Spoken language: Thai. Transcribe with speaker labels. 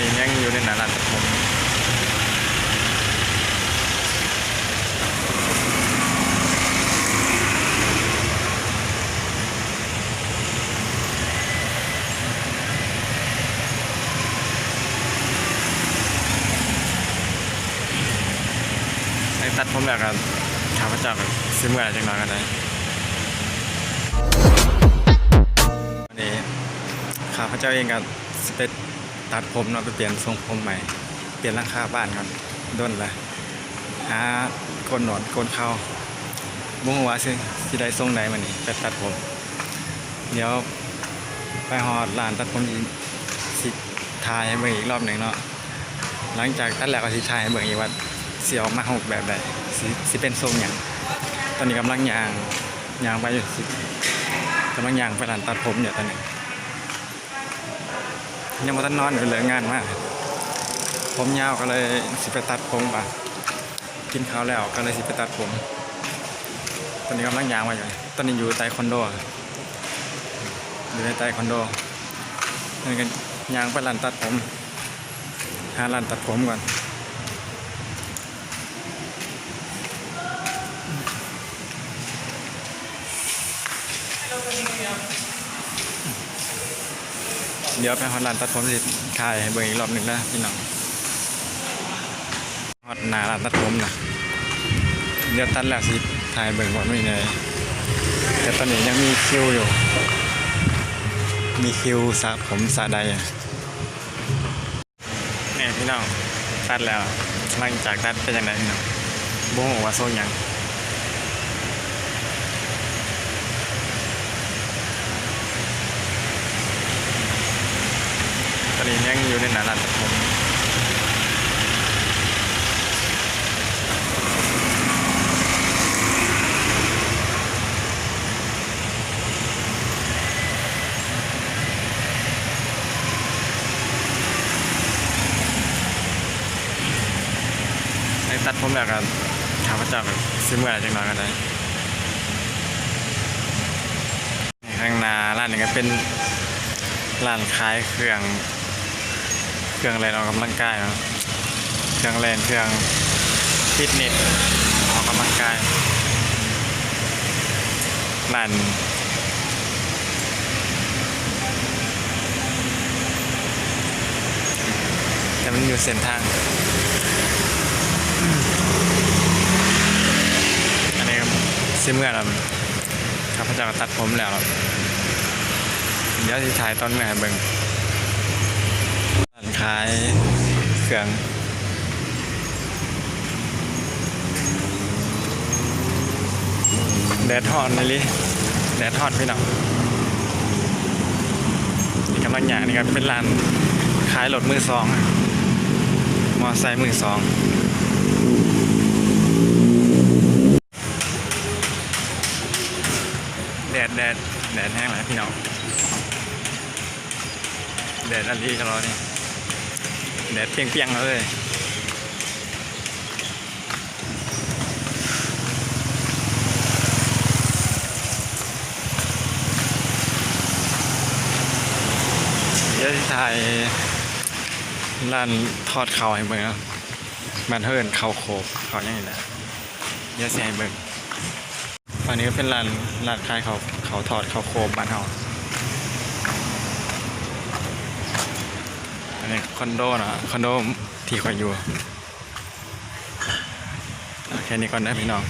Speaker 1: นี้ยังอยู่ในหนาร้นตัดผมตัดผมแบบกันข้าพเจ้าแบบซื้อเมื่อไรจังน้อยกันได้วันนี้ข้าพเจ้าเองกับสเปซ ตัดผมเนาะไปเปลี่ยนทรงผมใหม่ เปลี่ยนหลังคาบ้านก่อนด้นละหาโกนหนวดโกนเขาบุ้งว่าสิสิได้ทรงไหนมันนี่ไปตัดผม เดี๋ยวไปหอดร้านตัดผมอีกสิทายให้เบิ่งอีกรอบหนึ่งเนาะหลังจากตัดแล้วก็สิทายให้เบิ่งอีกว่าสิออกมาหกแบบใดสิสิเป็นทรงอย่างตอนนี้กำลังยางยางไปอยู่สิกำลังยางไปร้านตัดผมเนี่ยตอนนี้ ยังมาตันนอนอยู่เลยงานมาก ผมยาวก็เลยสิไปตัดผมป่ะกินข้าวแล้วก็เลยสิไปตัดผม ตอนนี้กำลังยางมาอยู่ ตอนนี้อยู่ใต้คอนโดอยู่ในใต้คอนโดนี่กันยางไปร้านตัดผม หาร้านตัดผมก่อน เดี๋ยวไปฮอดร้านตัดผมสิถ่ายให้เบิ่งอีกรอบหนึ่งนะพี่น้องฮอดหนาร้านตัดผมนะเดี๋ยวตัดแล้วสิถ่ายเบิ่งว่าไม่ไงแต่ตอนนี้ยังมีคิวอยู่ มีคิวสระผมสระใดอะนี่ยพี่น้องตัดแล้วหลังจากตัดเป็นยังไงพี่น้องบ่ฮู้ว่าโซนยัง นี้ยังอยู่ในนาร้านตัดผมตัดผมแบบกันข้าพเจ้าแบบซื้อเมื่อไรจังน้อยกันได้ข้างหน้าร้านนี้ก็เป็นร้านขายเครื่อง เครื่องเล่นออกกำลังกายเนะเครื่องเล่นเครื่องฟิตเนสออกกำลังกายร้านแต่มันอยู่เส้นทาง อันนี้ครับซิเมื่อเราข้าพเจ้าตัดผมแล้วครับเดี๋ยวจะถ่ายตอนเมื่อให้เบิ่ง ขายเครื่องแดดทอดนี่ลิแดดทอดพี่น้องนี่กำลังหยานี่ครับเป็นร้านขายรถมือสองมอไซค์มือสองแดดแดดแดดแห้งแล้วพี่น้องแดดอันนี้ก็ร้อนนี่ แดดเปรียงๆแล้วเลย เดี๋ยวที่ถ่ายร้านทอดเขาให้เบิ่งนะมันเฮิร์นเขาโคบเขาอย่างนี้แหละเดี๋ยวสิให้เบิ่งฝั่งนี้ก็เป็นร้านร้านขายเขาเขาทอดเขาโคบบ้านเฮา นี่คอนโดนะคอนโดที่คอยอยู่แค่นี้ก่อนนะพี่น้อง